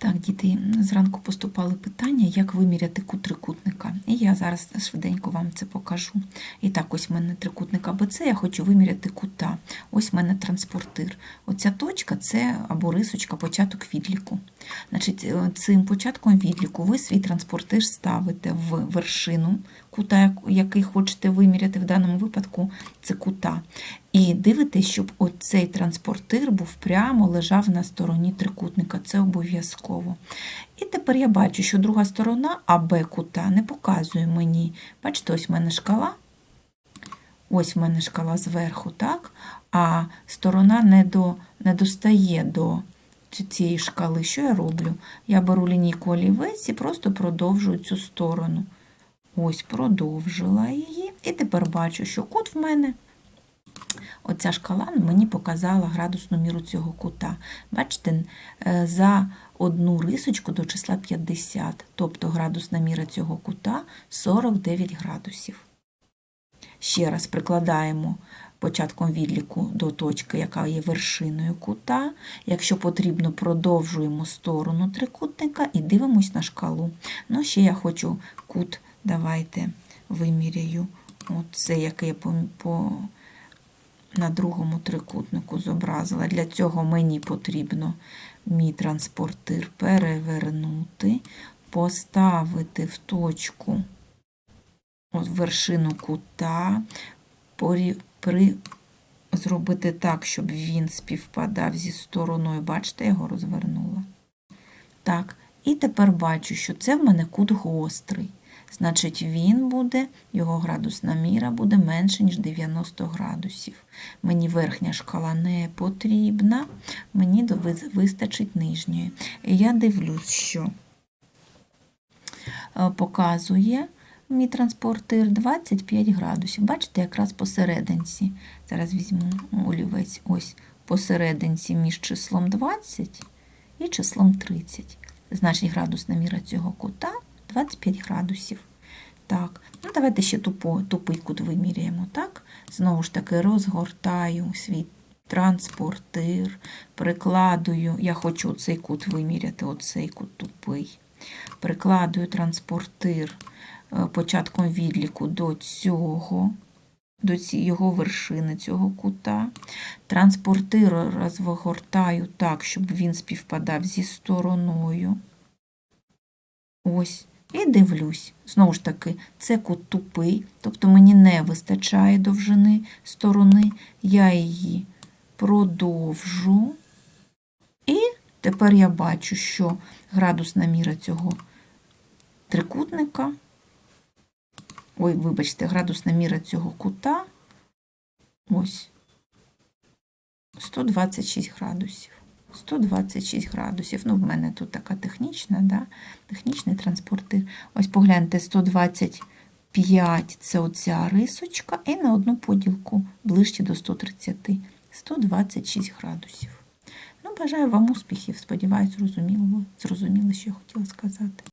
Так, діти, зранку поступали питання, як виміряти кут трикутника. І я зараз швиденько вам це покажу. І так, ось в мене трикутник АБЦ, я хочу виміряти кута. Ось в мене транспортир. Оця точка це або рисочка, початок відліку. Значить, е, цим початком відліку ви свій транспортир ставите в вершину кута, який хочете виміряти в даному випадку, це кута. І дивитесь, щоб оцей транспортир був прямо лежав на стороні трикутника. Це обов'язково. І тепер я бачу, що друга сторона АБ кута не показує мені. Бачите, ось в мене шкала. Ось в мене шкала зверху, так? А сторона не, до, не достає до цієї шкали. Що я роблю? Я беру лінійку олівець і просто продовжую цю сторону. Ось продовжила її. І тепер бачу, що кут в мене Оця шкала мені показала градусну міру цього кута. Бачите, е, за одну рисочку до числа 50, тобто градусна міра цього кута 49 градусів. Ще раз прикладаємо початком відліку до точки, яка є вершиною кута. Якщо потрібно, продовжуємо сторону трикутника і дивимось на шкалу. Ну, ще я хочу кут, давайте виміряю. Оце, яке я по на другому трикутнику зобразила. Для цього мені потрібно мій транспортир перевернути, поставити в точку от вершину кута, порі- при, зробити так, щоб він співпадав зі стороною. Бачите, я його розвернула. Так, і тепер бачу, що це в мене кут гострий. Значить, він буде, його градусна міра буде менше, ніж 90 градусів. Мені верхня шкала не потрібна, мені вистачить нижньої. Я дивлюсь, що е, показує мій транспортир 25 градусів. Бачите, якраз посерединці. Зараз візьму олівець ось посерединці між числом 20 і числом 30. Значить, градусна міра цього кута 25 градусів. Так, ну давайте ще тупо, тупий кут виміряємо, так? Знову ж таки, розгортаю свій транспортир, прикладую, я хочу цей кут виміряти, оцей кут тупий. Прикладую транспортир е, початком відліку до цього, до його вершини цього кута. Транспортир розгортаю так, щоб він співпадав зі стороною. Ось. І дивлюсь. Знову ж таки, це кут тупий, тобто мені не вистачає довжини сторони. Я її продовжу. І тепер я бачу, що градусна міра цього трикутника, ой, вибачте, градусна міра цього кута ось 126 градусів. 126 градусів. Ну, в мене тут така технічна, да? технічний транспортир. Ось погляньте, 125 це оця рисочка, і на одну поділку ближче до 130. 126 градусів. Ну, бажаю вам успіхів. Сподіваюсь, зрозуміло, зрозуміли, що я хотіла сказати.